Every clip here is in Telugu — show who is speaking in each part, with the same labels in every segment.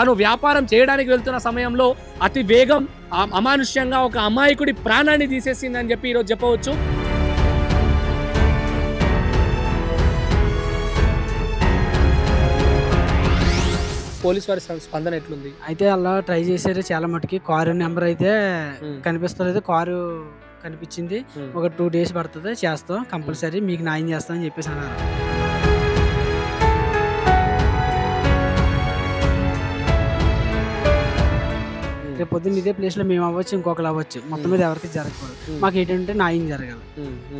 Speaker 1: తను వ్యాపారం చేయడానికి వెళ్తున్న సమయంలో అతి వేగం అమానుష్యంగా ఒక అమాయకుడి ప్రాణాన్ని తీసేసిందని చెప్పి ఈరోజు చెప్పవచ్చు. పోలీస్ వారి స్ప- స్పందన ఎట్లుంది?
Speaker 2: అయితే అలా ట్రై చేశారు చాలా మటుకి. కారు నెంబర్ అయితే. కనిపిస్తలేదు. కారు కనిపించింది. ఒక టూ డేస్ పడుతుంది. చేస్తాం. కంపల్సరీ మీకు న్యాయం చేస్తాం అని చెప్పేసి అన్నారు. రేపు పొద్దున్న ఇదే ప్లేస్లో మేము అవ్వచ్చు ఇంకొకరు అవ్వచ్చు. మొత్తం మీద ఎవరికి జరగకూడదు. మాకు ఏంటంటే న్యాయం జరగాలి.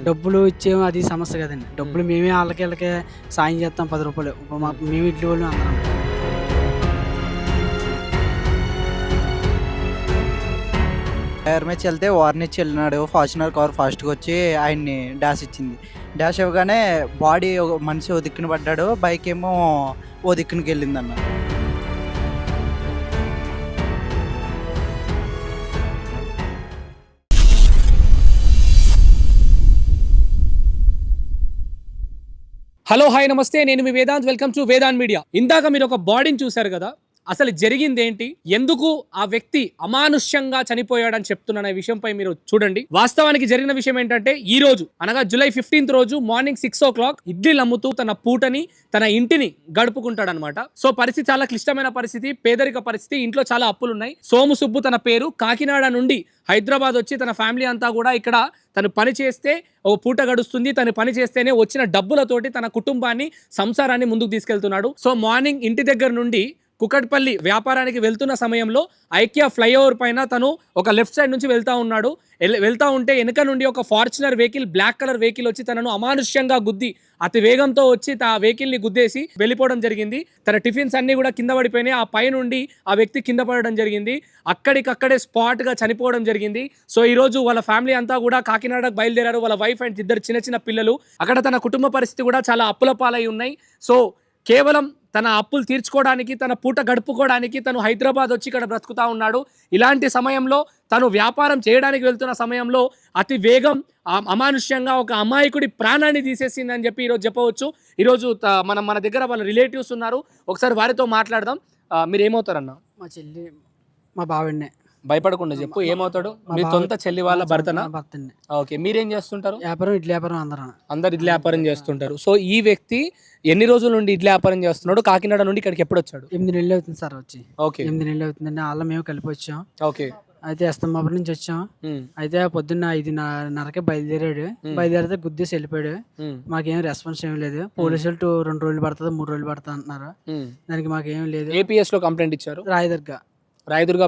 Speaker 2: డబ్బులు ఇచ్చేమో అది సమస్య కదండి. డబ్బులు మేమే. వాళ్ళకి వీళ్ళకి సాయం చేస్తాం పది రూపాయలు. మేము. ఇడ్లీ వాళ్ళు అందరం.
Speaker 3: టైర్ మీద వెళ్తే వార్నిచ్చి వెళ్ళినాడు ఫార్చునర్ కార్ ఫాస్ట్గా వచ్చి ఆయన్ని డాష్ ఇచ్చింది. డాష్ ఇవ్వగానే బాడీ ఒక మనిషి ఓ దిక్కున పడ్డాడు. బైక్ ఏమో ఓ దిక్కునికి వెళ్ళింది
Speaker 1: హలో హాయ్ నమస్తే. నేను మీ Vedant. Welcome to Vedant media. ఇందాక మీరు ఒక బాడీని చూశారు కదా? అసలు జరిగింది ఏంటి ఎందుకు ఆ వ్యక్తి అమానుష్యంగా చనిపోయాడని చెప్తున్న విషయంపై మీరు చూడండి. వాస్తవానికి జరిగిన విషయం ఏంటంటే ఈ రోజు అనగా జూలై ఫిఫ్టీన్త్ రోజు మార్నింగ్ సిక్స్ ఓ క్లాక్ ఇడ్లీలు అమ్ముతూ తన పూటని తన ఇంటిని గడుపుకుంటాడనమాట సో పరిస్థితి చాలా క్లిష్టమైన పరిస్థితి పేదరిక పరిస్థితి ఇంట్లో చాలా అప్పులు ఉన్నాయి సోము సుబ్బు తన పేరు కాకినాడ నుండి హైదరాబాద్ వచ్చి తన ఫ్యామిలీ అంతా కూడా ఇక్కడ తను పని చేస్తే ఓ పూట గడుస్తుంది. తను పని చేస్తేనే వచ్చిన డబ్బులతోటి తన కుటుంబాన్ని సంసారాన్ని ముందుకు తీసుకెళ్తున్నాడు. సో మార్నింగ్ ఇంటి దగ్గర నుండి కుకట్పల్లి వ్యాపారానికి వెళ్తున్న సమయంలో ఐక్య ఫ్లైఓవర్ పైన తను ఒక లెఫ్ట్ సైడ్ నుంచి వెళ్తా ఉన్నాడు. ఎల్- వెళ్తా ఉంటే వెనక నుండి ఒక Fortuner vehicle black colour vehicle వచ్చి తనను అమానుష్యంగా గుద్ది అతి వేగంతో వచ్చి ఆ వెహికల్ని గుద్దేసి వెళ్ళిపోవడం జరిగింది. తన టిఫిన్స్ అన్ని కూడా కింద పడిపోయినాయి. ఆ పై నుండి ఆ వ్యక్తి కింద పడడం జరిగింది. అక్కడికక్కడే స్పాట్గా చనిపోవడం జరిగింది. సో ఈరోజు వాళ్ళ ఫ్యామిలీ అంతా కూడా కాకినాడకు బయలుదేరారు. వాళ్ళ వైఫ్ అండ్ ఇద్దరు చిన్న చిన్న పిల్లలు. అక్కడ తన కుటుంబ పరిస్థితి కూడా చాలా అప్పుల పాలై ఉన్నాయి. సో కేవలం తన అప్పులు తీర్చుకోవడానికి తన పూట గడుపుకోవడానికి తను హైదరాబాద్ వచ్చి ఇక్కడ బ్రతుకుతా ఉన్నాడు. ఇలాంటి సమయంలో తను వ్యాపారం చేయడానికి వెళ్తున్న సమయంలో అతి వేగం అమానుష్యంగా ఒక అమాయకుడి ప్రాణాన్ని తీసేసిందని చెప్పి ఈరోజు చెప్పవచ్చు. ఈరోజు త- మన మన దగ్గర వాళ్ళ రిలేటివ్స్ ఉన్నారు. ఒకసారి వారితో మాట్లాడదాం. మీరు ఏమవుతారన్నా
Speaker 2: మా చెల్లి మా బావిన్నే.
Speaker 1: భయపడకుండా చెప్పు ఏమవుతాడు?
Speaker 2: మా
Speaker 1: సొంత చెల్లి వాళ్ళ భర్తనా? ఓకే మీరేం చేస్తుంటారు?
Speaker 2: వ్యాపారం ఇడ్లీ వ్యాపారం అందరం.
Speaker 1: అందరు ఇడ్లీ వ్యాపారం చేస్తుంటారు. సో ఈ వ్యక్తి ఎన్ని రోజుల నుండి ఇడ్లీ వ్యాపారం చేస్తున్నాడు? కాకినాడ నుండి ఇక్కడికి ఎప్పుడు వచ్చాడు?
Speaker 2: ఎనిమిది నెలలు అవుతుంది సార్ వచ్చి.
Speaker 1: ఓకే.
Speaker 2: ఎనిమిది నెలలు అవుతుందండి. వాళ్ళ మేము కలిపి వచ్చాం.
Speaker 1: ఓకే.
Speaker 2: అయితే ఎస్తమాపురం నుంచి వచ్చాం. అయితే పొద్దున్న ఐదున్నరకే బయలుదేరాడు. బయలుదేరితే గుద్దేసి వెళ్ళిపోయాడు. మాకేం రెస్పాన్స్ ఏం లేదు. పోలీసులు టూ రెండు రోజులు పడుతుంది మూడు రోజులు పడుతుంది అంటున్నారు. దానికి మాకేం లేదు.
Speaker 1: ఏపీఎస్లో కంప్లైంట్ ఇచ్చారు?
Speaker 2: రాయదుర్గ.
Speaker 1: రాయదుర్గ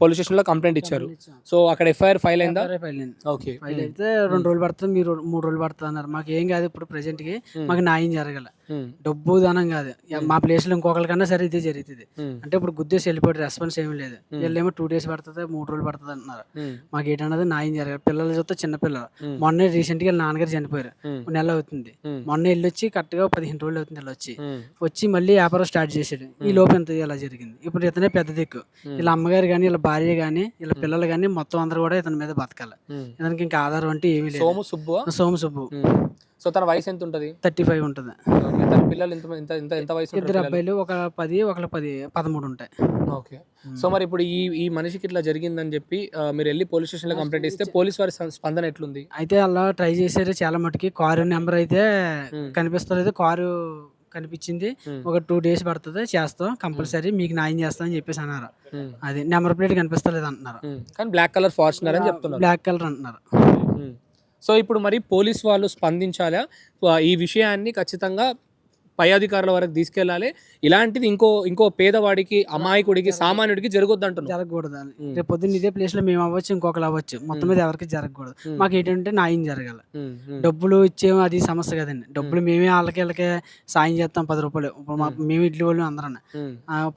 Speaker 1: పోలీస్ స్టేషన్లో కంప్లైంట్ ఇచ్చారు. సో అక్కడ ఎఫ్ఐఆర్ ఫైల్ అయిందా?
Speaker 2: ఫైల్ అయింది.
Speaker 1: ఓకే
Speaker 2: ఫైల్ అయితే రెండు రోజులు పడుతుంది మీరు మూడు రోజులు పడుతుంది అన్నారు. మాకు ఏం కాదు ఇప్పుడు ప్రెసెంట్కి మాకు న్యాయం జరగల.
Speaker 1: ఉమ్,
Speaker 2: డబ్బు ధనం కాదు. మా ప్లేస్లో ఇంకొకరికన్నా సరే ఇదే జరుగుతుంది. అంటే ఇప్పుడు గుద్దేసి వెళ్ళిపోయాడు రెస్పాన్స్ ఏమీ లేదు. వీళ్ళేమో టూ డేస్ పడుతుంది మూడు రోజులు పడుతుంది అంటున్నారు
Speaker 1: ఉమ్,
Speaker 2: మాకు ఏంటన్నది న్యాయం జరగదు పిల్లలు చూస్తే చిన్న పిల్లలు.
Speaker 1: Hmm.
Speaker 2: మొన్నే రీసెంట్గా నాన్నగారు చనిపోయారు. నెల అవుతుంది.
Speaker 1: Hmm.
Speaker 2: మొన్న వెళ్ళి వచ్చి కరెక్ట్గా పదిహేను రోజులు అవుతుంది వెళ్ళి వచ్చి. మళ్ళీ వ్యాపారం స్టార్ట్ చేసాడు. ఈ లోపు ఎంత ఇలా జరిగింది? ఇప్పుడు ఇతనే పెద్ద దిక్కు. వీళ్ళ అమ్మగారు కానీ వీళ్ళ భార్య కానీ వీళ్ళ పిల్లలు కానీ మొత్తం అందరూ కూడా ఇతని మీద బతకాలి. ఇతనికి ఇంకా ఆధారం అంటే ఏమీ లేదు.
Speaker 1: సోము సుబ్బు
Speaker 2: సోము సుబ్బు.
Speaker 1: సో తన వయసు ఎంత ఉంటది
Speaker 2: థర్టీ ఫైవ్ ఉంటుంది.
Speaker 1: తన పిల్లలు ఎంత ఎంత ఎంత ఎంత వయసు
Speaker 2: ఇద్దరు అబ్బాయిలు ఒక పది ఒకళ్ళ పది పదమూడు ఉంటాయి.
Speaker 1: ఓకే. సో మరి ఇప్పుడు ఈ ఈ మనిషికి ఇట్లా జరిగిందని చెప్పి మీరు వెళ్ళి పోలీస్ స్టేషన్లో కంప్లైంట్ ఇస్తే పోలీస్ వారి స్పందన ఎట్లుంది?
Speaker 2: అయితే అలా ట్రై చేశారు చాలా మటుకి. కారు నెంబర్ అయితే. కనిపిస్తలేదు. కారు కనిపించింది. ఒక టూ డేస్ పడుతుంది చేస్తాం కంపల్సరీ మీకు న్యాయం చేస్తాం అని చెప్పేసి అన్నారు. అది నెంబర్ ప్లేట్ కనిపిస్తలేదు అంటున్నారు.
Speaker 1: కానీ బ్లాక్ కలర్ ఫార్చునర్ అని చెప్తున్నారు.
Speaker 2: బ్లాక్ కలర్ అంటున్నారు.
Speaker 1: సో ఇప్పుడు మరి పోలీస్ వాళ్ళు స్పందించాలా? ఈ విషయాన్ని ఖచ్చితంగా పై అధికారుల వరకు తీసుకెళ్ళాలి. ఇలాంటిది ఇంకో ఇంకో పేదవాడికి అమాయకుడికి సామాన్యుడికి జరగొద్దు అంటున్నారు
Speaker 2: జరగకూడదు అని. రేపు పొద్దున్న ఇదే ప్లేస్లో మేము అవ్వచ్చు ఇంకొకరు అవ్వచ్చు. మొత్తం మీద ఎవరికి జరగకూడదు. మాకు ఏంటంటే న్యాయం జరగాలి. డబ్బులు ఇచ్చేమో అది సమస్య కదండి. డబ్బులు మేమే వాళ్ళకి వీళ్ళకి సాయం చేస్తాం పది రూపాయలు. ఇప్పుడు మా మేము ఇడ్లీ వాళ్ళు అందరం.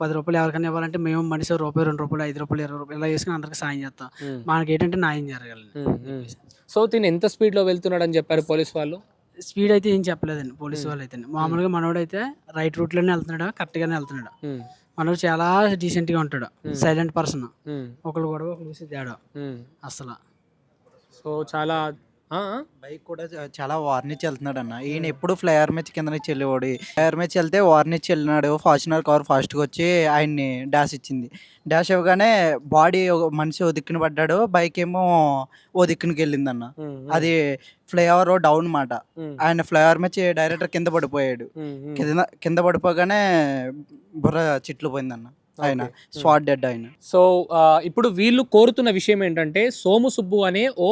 Speaker 2: పది రూపాయలు ఎవరికైనా ఇవ్వాలంటే మేము మనిషి రూపాయి రెండు రూపాయలు ఐదు రూపాయలు ఇరవై రూపాయలు ఇలా వేసుకుని అందరికి సాయం చేస్తాం. మనకి ఏంటంటే న్యాయం జరగాలి.
Speaker 1: సో తిని ఎంత స్పీడ్లో వెళ్తున్నాడు అని చెప్పారు పోలీస్ వాళ్ళు?
Speaker 2: స్పీడ్ అయితే ఏం చెప్పలేదండి పోలీసు వాళ్ళు అయితే మామూలుగా మనోడు అయితే రైట్ రూట్లోనే వెళ్తున్నాడు కరెక్ట్ గానే వెళ్తున్నాడు మనోడు చాలా డీసెంట్గా ఉంటాడు సైలెంట్ పర్సన్. ఒకళ్ళు గొడవ ఒకళ్ళు తేడా. అసలు.
Speaker 1: సో చాలా
Speaker 3: బైక్ కూడా చాలా వార్నిచ్ వెళ్తున్నాడు అన్న ఈయన ఎప్పుడు ఫ్లైఓవర్ మీద కింద నుంచి వెళ్ళేవాడు. మీద వెళ్తే వార్నిచ్ వెళ్ళినాడు. ఫార్చునర్ కార్ ఫాస్ట్గా వచ్చి ఆయన్ని డాష్ ఇచ్చింది. డాష్ ఇవ్వగానే బాడీ ఒక మనిషి ఓ దిక్కున పడ్డాడు. బైక్ ఏమో ఓ దిక్కునికి వెళ్ళింది అన్న
Speaker 1: ఉమ్, ఉమ్,
Speaker 3: అది ఫ్లైఓవర్ డౌన్ మాట. ఆయన ఫ్లైఓవర్ మీద డైరెక్టర్ కింద పడిపోయాడు. కింద కింద పడిపోగానే బుర్ర చిట్లు పోయిందన్న ఆయన. స్పాట్ డెడ్ ఆయన.
Speaker 1: సో ఇప్పుడు వీళ్ళు కోరుతున్న విషయం ఏంటంటే సోము సుబ్బు అనే ఓ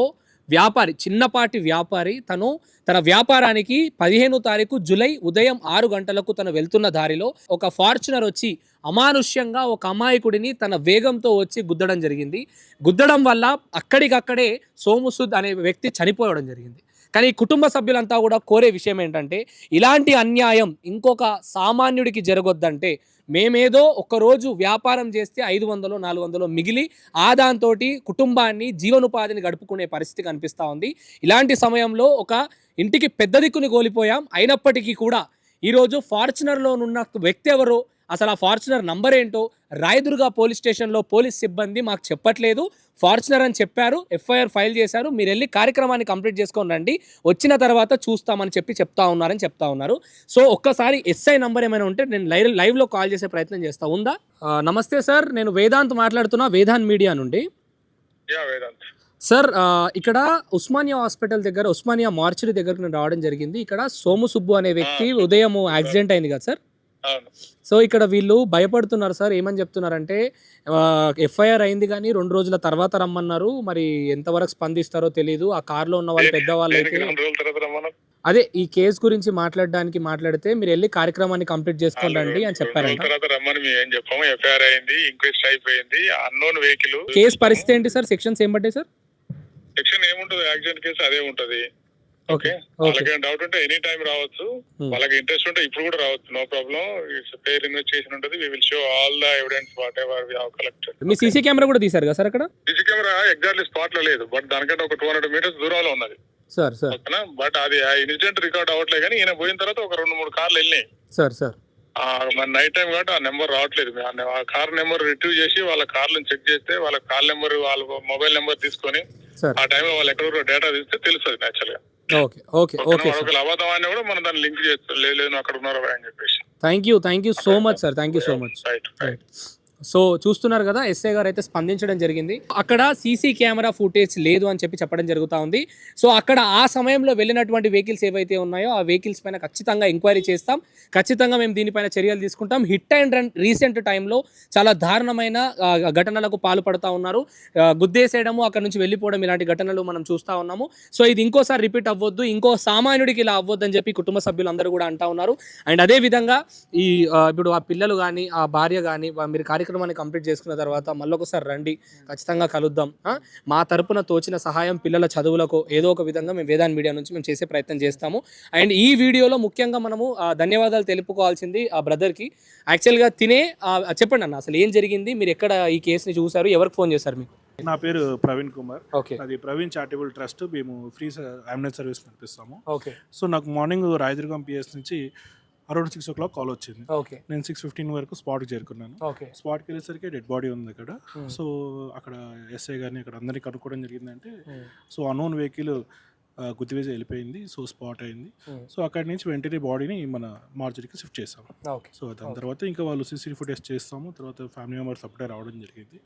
Speaker 1: వ్యాపారి చిన్నపాటి వ్యాపారి తను తన వ్యాపారానికి పదిహేను తారీఖు జూలై ఉదయం ఆరు గంటలకు తను వెళ్తున్న దారిలో ఒక ఫార్చునర్ వచ్చి అమానుష్యంగా ఒక అమాయకుడిని తన వేగంతో వచ్చి గుద్దడం జరిగింది. గుద్దడం వల్ల అక్కడికక్కడే సోముసుద్ అనే వ్యక్తి చనిపోవడం జరిగింది. కానీ కుటుంబ సభ్యులంతా కూడా కోరే విషయం ఏంటంటే ఇలాంటి అన్యాయం ఇంకొక సామాన్యుడికి జరగొద్దంటే మేమేదో ఒకరోజు వ్యాపారం చేస్తే ఐదు వందలు నాలుగు వందలు మిగిలి ఆ దాంతో కుటుంబాన్ని జీవనోపాధిని గడుపుకునే పరిస్థితి కనిపిస్తూ ఉంది. ఇలాంటి సమయంలో ఒక ఇంటికి పెద్ద దిక్కుని కోల్పోయాం. అయినప్పటికీ కూడా ఈరోజు ఫార్చునర్లోనున్న వ్యక్తి ఎవరో అసలు ఆ ఫార్చునర్ నంబర్ ఏంటో రాయదుర్గ పోలీస్ స్టేషన్లో పోలీస్ సిబ్బంది మాకు చెప్పట్లేదు. ఫార్చునర్ అని చెప్పారు ఎఫ్ఐఆర్ ఫైల్ చేశారు. మీరు వెళ్ళి కార్యక్రమాన్ని కంప్లీట్ చేసుకొని రండి. వచ్చిన తర్వాత చూస్తామని చెప్పి చెప్తా ఉన్నారని చెప్తా ఉన్నారు. సో ఒక్కసారి ఎస్ఐ నంబర్ ఏమైనా ఉంటే నేను లైవ్ లైవ్లో కాల్ చేసే ప్రయత్నం చేస్తా. ఉందా? నమస్తే సార్. నేను వేదాంత్ మాట్లాడుతున్నా వేదాంత్ మీడియా నుండి.
Speaker 4: వేదాంత్.
Speaker 1: సార్ ఇక్కడ ఉస్మానియా హాస్పిటల్ దగ్గర ఉస్మానియా మార్చరీ దగ్గరకు నేను రావడం జరిగింది. ఇక్కడ సోము సుబ్బు అనే వ్యక్తి ఉదయం యాక్సిడెంట్ అయింది కదా సార్? సో ఇక్కడ వీళ్ళు భయపడుతున్నారు సార్. ఏమని చెప్తున్నారంటే ఎఫ్ఐఆర్ అయింది కానీ రెండు రోజుల తర్వాత రమ్మన్నారు. మరి ఎంతవరకు స్పందిస్తారో తెలియదు ఆ కార్లో ఉన్న వాళ్ళు పెద్దవాళ్ళు అయితే అదే ఈ కేసు గురించి మాట్లాడడానికి మాట్లాడితే మీరు వెళ్ళి కార్యక్రమాన్ని కంప్లీట్ చేసుకోండి అని చెప్పారంట. కేసు పరిస్థితి ఏంటి సార్? సెక్షన్స్ ఏం పడ్డాయి సార్?
Speaker 4: సెక్షన్ ఏముంటది? యాక్సిడెంట్ కేసు అదే ఉంటది.
Speaker 1: ఓకే.
Speaker 4: వాళ్ళకి డౌట్ ఉంటే ఎనీ టైం రావచ్చు.
Speaker 1: Hmm.
Speaker 4: వాళ్ళకి ఇంట్రెస్ట్ ఉంటే ఇప్పుడు కూడా రావచ్చు. నో ప్రాబ్లం పేర్ ఇన్వెస్టిగేషన్ ఉంటుంది we will show all the evidence whatever we have collected
Speaker 1: me CC camera కూడా తీశారు కదా సార్ అక్కడ?
Speaker 4: సీసీ కెమెరా ఎగ్జాక్ట్లీ స్పాట్లో లేదు. బట్ దానికంటే ఒక టూ హండ్రెడ్ మీటర్స్ దూరంలో ఉన్నది.
Speaker 1: Sir sir.
Speaker 4: బట్ అది ఆ ఇన్సిడెంట్ రికార్డ్ అవ్వట్లేదు కానీ ఈయన పోయిన తర్వాత ఒక రెండు మూడు కార్లు వెళ్ళినాయి.
Speaker 1: Sir sir.
Speaker 4: మన నైట్ టైం కాబట్టి ఆ నెంబర్ రావట్లేదు. ఆ కార్ నెంబర్ రిట్రీవ్ చేసి వాళ్ళ కార్లను చెక్ చేస్తే వాళ్ళ కార్ నెంబర్ వాళ్ళ మొబైల్ నెంబర్ తీసుకొని ఆ టైంలో వాళ్ళు ఎక్కడ డేటా తీస్తే తెలుస్తుంది నేచురల్గా.
Speaker 1: ఓకే ఓకే ఓకే
Speaker 4: ఒకవేళ అబద్ధం కూడా మనం దాన్ని లింక్ చేస్తాం లేదు అక్కడ ఉన్నారా అని చెప్పేసి.
Speaker 1: Thank you thank you so much sir thank you so much
Speaker 4: right right
Speaker 1: so చూస్తున్నారు కదా ఎస్ఐ గారు అయితే స్పందించడం జరిగింది. అక్కడ సీసీ కెమెరా ఫుటేజ్ లేదు అని చెప్పి చెప్పడం జరుగుతూ ఉంది. సో అక్కడ ఆ సమయంలో వెళ్ళినటువంటి వెహికల్స్ ఏవైతే ఉన్నాయో ఆ వెహికల్స్ పైన ఖచ్చితంగా ఎంక్వైరీ చేస్తాం. ఖచ్చితంగా మేము దీనిపైన చర్యలు తీసుకుంటాం. హిట్ అండ్ రన్ రీసెంట్ టైంలో చాలా దారుణమైన ఘటనలకు పాల్పడుతూ ఉన్నారు. గుద్దేసేయడము అక్కడ నుంచి వెళ్ళిపోవడం ఇలాంటి ఘటనలు మనం చూస్తూ ఉన్నాము. సో ఇది ఇంకోసారి రిపీట్ అవ్వద్దు. ఇంకో సామాన్యుడికి ఇలా అవ్వద్దు అని చెప్పి కుటుంబ సభ్యులు అందరూ కూడా అంటా ఉన్నారు. అండ్ అదే విధంగా ఈ ఇప్పుడు ఆ పిల్లలు కానీ ఆ భార్య కానీ మీరు కార్యక్రమం కార్యక్రమాన్ని కంప్లీట్ చేసుకున్న తర్వాత మళ్ళీ ఒకసారి రండి ఖచ్చితంగా కలుద్దాం? మా తరపున తోచిన సహాయం పిల్లల చదువులకు ఏదో ఒక విధంగా మేము వేదాన్ మీడియా నుంచి మేము చేసే ప్రయత్నం చేస్తాము. అండ్ ఈ వీడియోలో ముఖ్యంగా మనము ఆ, ధన్యవాదాలు తెలుపుకోవాల్సింది ఆ బ్రదర్కి. యాక్చువల్గా తినే చెప్పండి అన్న అసలు ఏం జరిగింది? మీరు ఎక్కడ ఈ కేసుని చూసారు ఎవరికి ఫోన్ చేశారు మీకు?
Speaker 5: నా పేరు ప్రవీణ్ కుమార్.
Speaker 1: ఓకే.
Speaker 5: అది ప్రవీణ్ చారిటబుల్ ట్రస్ట్. మేము ఫ్రీ అంబులెన్స్ సర్వీస్ నడిపిస్తాము.
Speaker 1: ఓకే.
Speaker 5: సో నాకు మార్నింగ్ రాయదుర్గం పిఎస్ నుంచి around six o'clock call వచ్చింది.
Speaker 1: ఓకే.
Speaker 5: నేను సిక్స్ ఫిఫ్టీన్ వరకు స్పాట్కి చేరుకున్నాను.
Speaker 1: ఓకే.
Speaker 5: స్పాట్కి వెళ్ళేసరికి డెడ్ బాడీ ఉంది అక్కడ.
Speaker 1: Hmm.
Speaker 5: సో అక్కడ ఎస్ఐ గారిని అక్కడ అందరినీ కనుక్కోవడం జరిగిందంటే సో అన్నోన్ వెహికల్ గుద్దివేసి వెళ్ళిపోయింది. సో స్పాట్ అయింది. సో అక్కడి నుంచి వెంటనే బాడీని మన మార్జరీకి షిఫ్ట్ చేసాం
Speaker 1: ఓకే.
Speaker 5: సో దాని తర్వాత ఇంకా వాళ్ళు సీసీ ఫుటేజ్ చేస్తాము. తర్వాత ఫ్యామిలీ మెంబర్స్ అప్పుడే రావడం జరిగింది.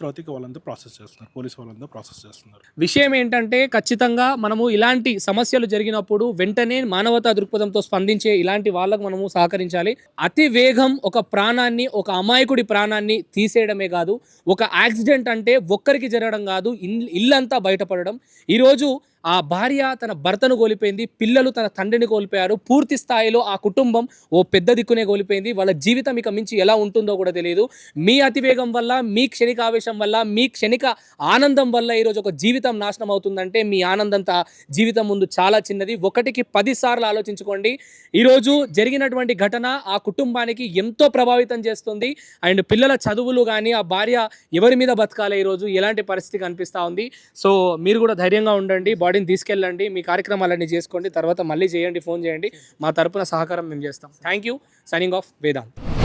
Speaker 5: తర్వాత ఇంకా వాళ్ళంతా ప్రాసెస్ చేస్తున్నారు పోలీస్ వాళ్ళంతా ప్రాసెస్ చేస్తున్నారు.
Speaker 1: విషయం ఏంటంటే ఖచ్చితంగా మనము ఇలాంటి సమస్యలు జరిగినప్పుడు వెంటనే మానవతా దృక్పథంతో స్పందించే ఇలాంటి వాళ్ళకు మనము సహకరించాలి. అతి వేగం ఒక ప్రాణాన్ని ఒక అమాయకుడి ప్రాణాన్ని తీసేయడమే కాదు ఒక యాక్సిడెంట్ అంటే ఒక్కరికి జరగడం కాదు ఇల్లంతా బయటపడడం. ఈరోజు ఆ భార్య తన భర్తను కోల్పోయింది పిల్లలు తన తండ్రిని కోల్పోయారు. పూర్తి స్థాయిలో ఆ కుటుంబం ఓ పెద్ద దిక్కునే కోల్పోయింది. వాళ్ళ జీవితం ఇక మించి ఎలా ఉంటుందో కూడా తెలియదు మీ అతివేగం వల్ల మీ క్షణిక ఆవేశం వల్ల మీ క్షణిక ఆనందం వల్ల ఈరోజు ఒక జీవితం నాశనం అవుతుందంటే మీ ఆనందం జీవితం ముందు చాలా చిన్నది. ఒకటికి పదిసార్లు ఆలోచించుకోండి. ఈరోజు జరిగినటువంటి ఘటన ఆ కుటుంబానికి ఎంతో ప్రభావితం చేస్తుంది. అండ్ పిల్లల చదువులు కానీ ఆ భార్య ఎవరి మీద బతకాలి ఈరోజు ఎలాంటి పరిస్థితి కనిపిస్తూ ఉంది? సో మీరు కూడా ధైర్యంగా ఉండండి. బాడీని తీసుకెళ్ళండి మీ కార్యక్రమాలన్నీ చేసుకోండి తర్వాత మళ్ళీ చేయండి ఫోన్ చేయండి. మా తరపున సహకారం మేము చేస్తాం. Thank you signing off Vedant